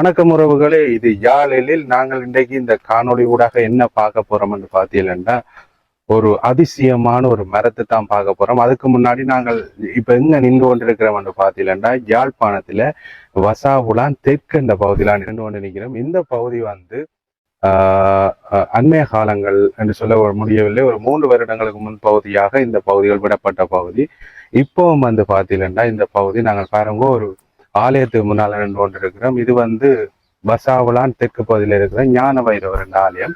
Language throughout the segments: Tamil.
வணக்கம் உறவுகளே இது யாழில் நாங்கள் இன்றைக்கு இந்த காணொளி ஊடாக என்ன பார்க்க போறோம்னு பார்த்தீங்கன்னா ஒரு அதிசயமான ஒரு மரத்தை தான் பார்க்க போறோம். அதுக்கு முன்னாடி நாங்கள் இப்ப எங்க நின்று கொண்டிருக்கிறோம்னு பார்த்தீங்கன்னா யாழ்ப்பாணத்துல வசாவுலான் தெற்கு இந்த பகுதியில நின்று கொண்டு நிற்கிறோம் இந்த பகுதி வந்து ஆஹ் அண்மைய காலங்கள் என்று சொல்ல முடியவில்லை. ஒரு மூன்று வருடங்களுக்கு முன் பகுதியாக இந்த பகுதிகள் விடப்பட்ட பகுதி. இப்பவும் வந்து பார்த்தீங்கன்னா இந்த பகுதி நாங்கள் பாருங்க ஒரு ஆலயத்துக்கு முன்னால் நின்று கொண்டிருக்கிறோம். இது வந்து பசாவலான் தெற்கு பகுதியில் இருக்கிற ஞான வைரவர் என்ற ஆலயம்.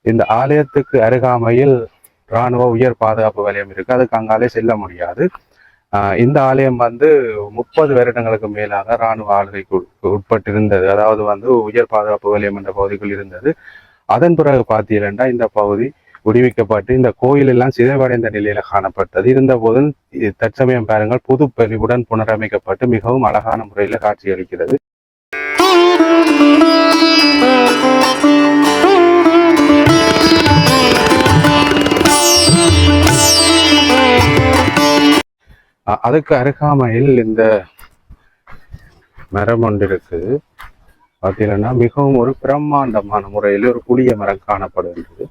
இந்த ஆலயத்துக்கு அருகாமையில் இராணுவ உயர் பாதுகாப்பு வலயம் இருக்கு. அதுக்கு அங்காலே செல்ல முடியாது. ஆஹ் இந்த ஆலயம் வந்து முப்பது வருடங்களுக்கு மேலாக இராணுவ ஆளுகைக்கு உட்- உட்பட்டிருந்தது. அதாவது வந்து உயர் பாதுகாப்பு வலயம் என்ற பகுதிக்குள் இருந்தது. அதன் பிறகு பார்த்தீங்கன்னா இந்த பகுதி விடுவிக்கப்பட்டு இந்த கோயில் எல்லாம் சிதைவடைந்த நிலையில காணப்பட்டது. இருந்த போதும் தற்சமயம் பாருங்கள் புது பெருவுடன் புனரமைக்கப்பட்டு மிகவும் அழகான முறையில காட்சியளிக்கிறது. அளிக்கிறது அதுக்கு அருகாமையில் இந்த மரம் ஒன்று இருக்குது. பார்த்தீங்கன்னா மிகவும் ஒரு பிரம்மாண்டமான முறையில் ஒரு புளிய மரம் காணப்படுகிறது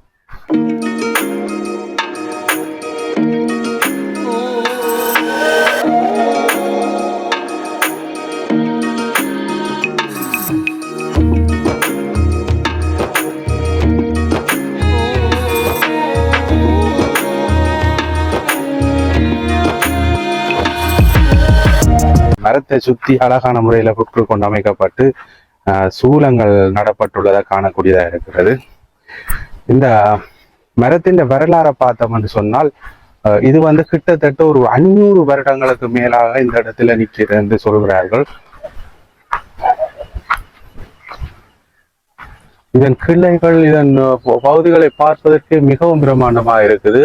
மரத்தை சுத்தி அழகான முறையில புற்று கொண்டு அமைக்கப்பட்டு அஹ், சூலங்கள் நடப்பட்டுள்ளதை காணக்கூடியதாக இருக்கிறது. இந்த மரத்தின் வரலாறை பார்த்தோம் என்று சொன்னால் இது வந்து கிட்டத்தட்ட ஒரு அஞ்சூறு வருடங்களுக்கு மேலாக இந்த இடத்துல நிற்கிறது என்று சொல்கிறார்கள். இதன் கிளைகள் இதன் பகுதிகளை பார்ப்பதற்கு மிகவும் பிரமாண்டமா இருக்குது.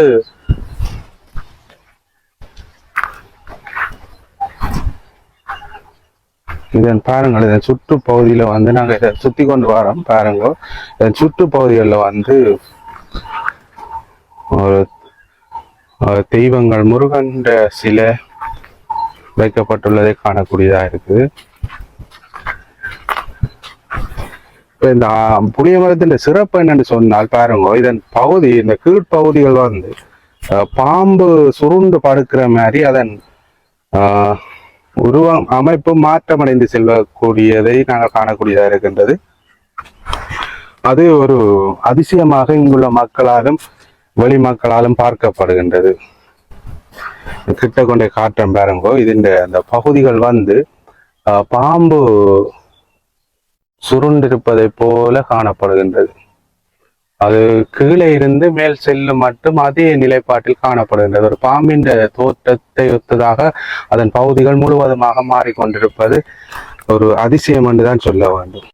இதன் பாருங்கள் இதன் சுற்று பகுதியில வந்து நாங்க இதை சுத்தி கொண்டு வரோம் பாருங்க. இதன் சுற்று பகுதிகளில் வந்து தெய்வங்கள் முருகன் சிலை வைக்கப்பட்டுள்ளதை காணக்கூடியதா இருக்குது. இப்போ இந்த புளிய மரத்தின் சிறப்பு என்னன்னு சொன்னால் பாருங்க இதன் பகுதி இந்த கீழ்ப்பகுதிகள் வந்து பாம்பு சுருண்டு படுக்கிற மாதிரி அதன் ஆஹ், உருவம் அமைப்பு மாற்றமடைந்து செல்லக்கூடியதை நாங்கள் காணக்கூடியதாக இருக்கின்றது. அது ஒரு அதிசயமாக இங்குள்ள மக்களாலும் வெளி மக்களாலும் பார்க்கப்படுகின்றது. கிட்ட கொண்டே காற்றம் பாருங்கோ இதுண்ட அந்த பகுதிகள் வந்து பாம்பு சுருண்டிருப்பதை போல காணப்படுகின்றது. அது கீழே இருந்து மேல் செல்லும் மட்டும் அதே நிலைப்பாட்டில் காணப்படுகின்றது. ஒரு பாம்பின் தோற்றத்தை ஒத்ததாக அதன் பகுதிகள் முழுவதுமாக மாறிக்கொண்டிருப்பது ஒரு அதிசயம் என்றுதான் சொல்ல வேண்டும்.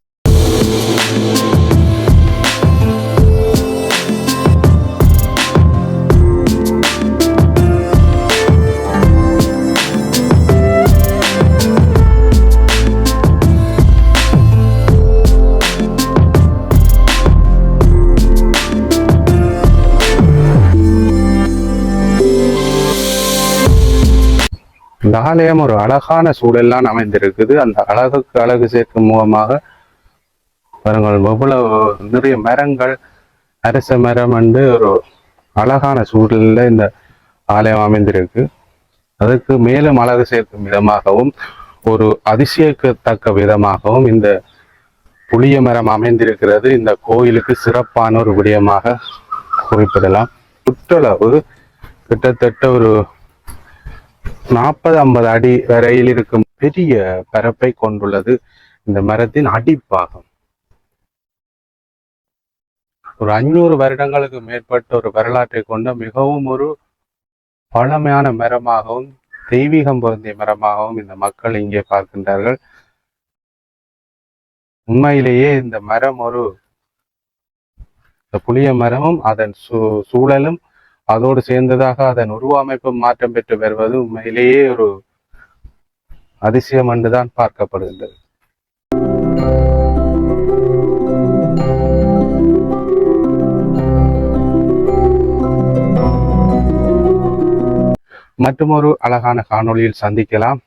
இந்த ஆலயம் ஒரு அழகான சூழல்லாம் அமைந்திருக்குது. அந்த அழகுக்கு அழகு சேர்க்கும் முகமாக பாருங்கள் எவ்வளவு நிறைய மரங்கள் அரச மரம் வந்து ஒரு அழகான சூழல்ல இந்த ஆலயம் அமைந்திருக்கு. அதுக்கு மேலும் அழகு சேர்க்கும் விதமாகவும் ஒரு அதிசயிக்கத்தக்க விதமாகவும் இந்த புளிய மரம் அமைந்திருக்கிறது. இந்த கோயிலுக்கு சிறப்பான ஒரு விடயமாக குறிப்பிடலாம். சுற்றளவு கிட்டத்தட்ட ஒரு நாற்பது ஐம்பது அடி வரையில் இருக்கும் பெரிய பரப்பை கொண்டுள்ளது இந்த மரத்தின் அடிப்பாகம். ஒரு அஞ்சூறு வருடங்களுக்கு மேற்பட்ட ஒரு வரலாற்றை கொண்ட மிகவும் ஒரு பழமையான மரமாகவும் தெய்வீகம் பொருந்திய மரமாகவும் இந்த மக்கள் இங்கே பார்க்கின்றார்கள். உண்மையிலேயே இந்த மரம் ஒரு இந்த புளிய மரமும் அதன் சூ சூழலும் அதோடு சேர்ந்ததாக அதன் உருவமைப்பு மாற்றம் பெற்று வருவது உண்மையிலேயே ஒரு அதிசயம் என்றுதான் பார்க்கப்படுகின்றது. மற்றும் ஒரு அழகான காணொளியில் சந்திக்கலாம்.